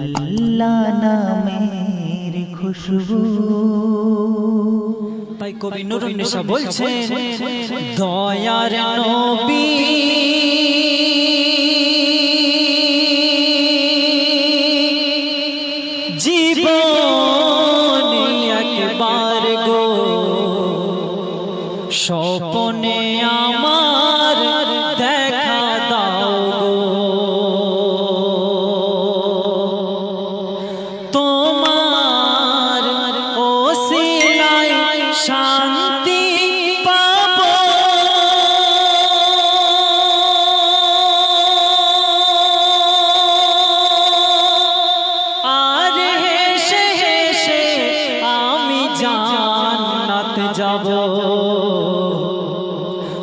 আল্লাহ নামের খুশবু। তাই কবি নুরুন্নেশা বলছেন দয়ার নবী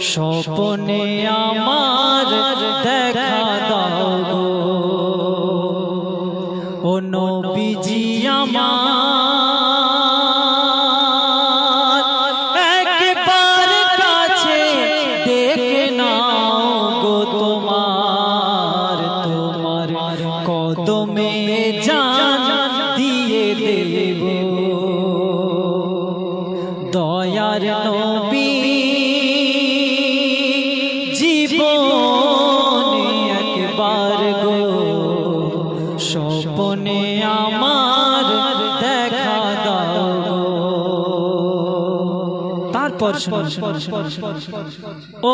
স্বপনে আমার দেখা দাও ও নবীজি আমার একবার কাছে দেখে নাও গো তোমার তোমার কদমে যা ও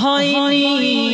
হয়নি।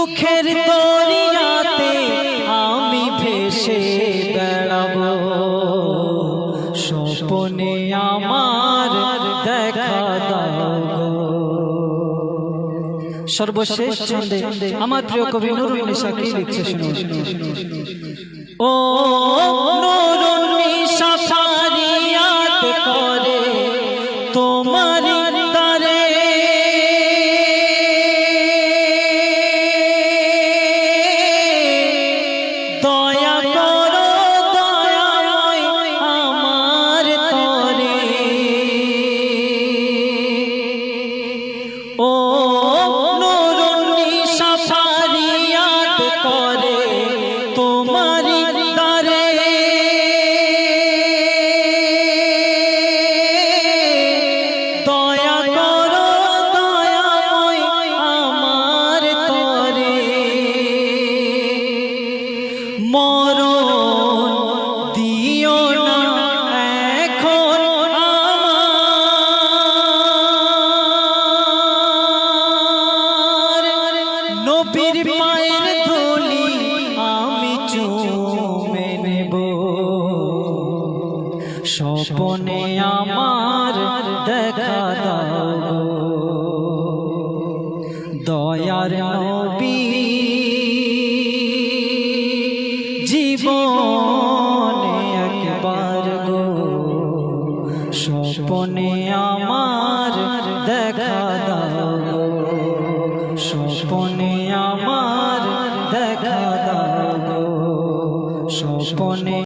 দুঃখের দরিয়াতে আমি ভেসে বেড়াব। স্বপনে আমার দেখা সর্বশেষ ছন্দে আমার প্রিয় কবি নুরুল নিশা কি লিখছে শুনে ও নুরুল নিশা ফারিয়াত করে, তোমার বনে আমার দেখা দাও। দয়ার নবী জীবনে একবার গো। স্বপনে আমার দেখা দাও। স্বপনে